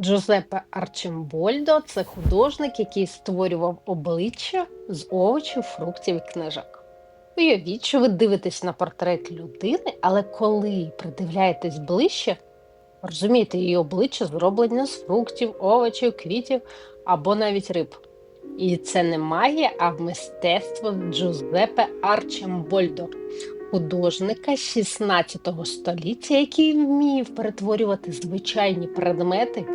Джузеппе Арчимбольдо це художник, який створював обличчя з овочів, фруктів і книжок. Уявіть, що ви дивитесь на портрет людини, але коли придивляєтесь ближче, розумієте, її обличчя зроблені з фруктів, овочів, квітів або навіть риб. І це не магія, а мистецтво Джузеппе Арчимбольдо, художника 16 століття, який вмів перетворювати звичайні предмети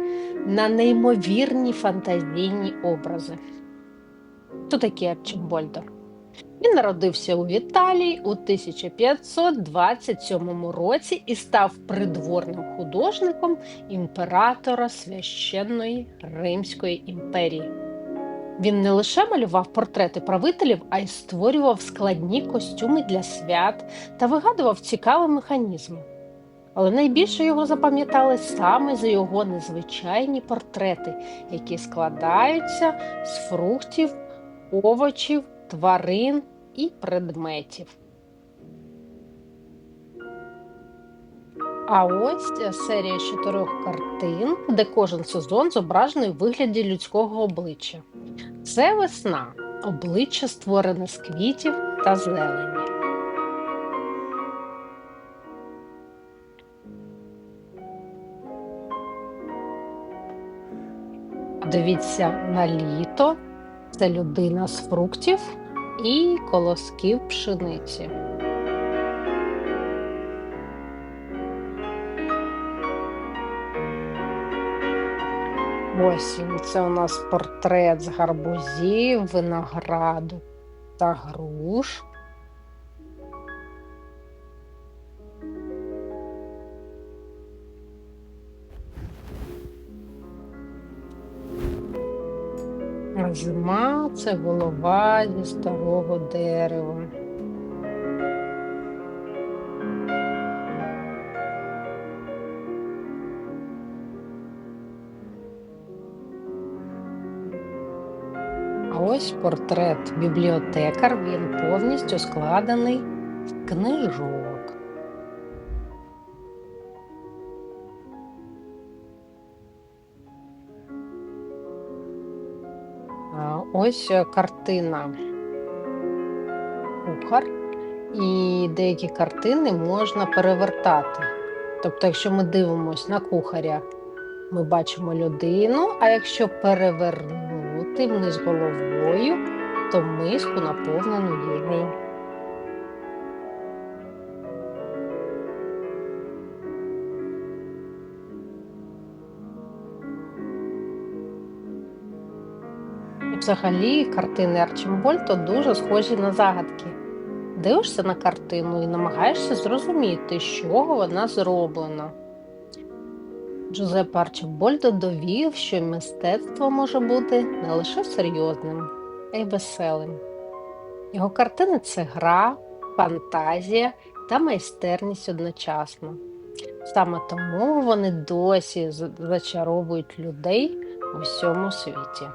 на неймовірні фантазійні образи. Хто такий Арчимбольдо? Він народився у Італії у 1527 році і став придворним художником імператора священної Римської імперії. Він не лише малював портрети правителів, а й створював складні костюми для свят та вигадував цікаві механізми. Але найбільше його запам'ятали саме за його незвичайні портрети, які складаються з фруктів, овочів, тварин і предметів. А ось серія чотирьох картин, де кожен сезон зображений у вигляді людського обличчя. Це весна, обличчя створене з квітів та зелені. Дивіться на літо. Це людина з фруктів і колосків пшениці. Осінь це у нас портрет з гарбузів, винограду та груш. Зима це голова зі старого дерева. Ось портрет бібліотекар, він повністю складений з книжок. Ось е, картина кухар, і деякі картини можна перевертати. Тобто, якщо ми дивимося на кухаря, ми бачимо людину, а якщо перевернути вниз головою, то миску наповнену їжею. Взагалі картини Арчимбольто дуже схожі на загадки. Дивишся на картину і намагаєшся зрозуміти, з чого вона зроблена. Джузеппе Арчибольдо довів, що мистецтво може бути не лише серйозним, а й веселим. Його картини це гра, фантазія та майстерність одночасно. Саме тому вони досі зачаровують людей у всьому світі.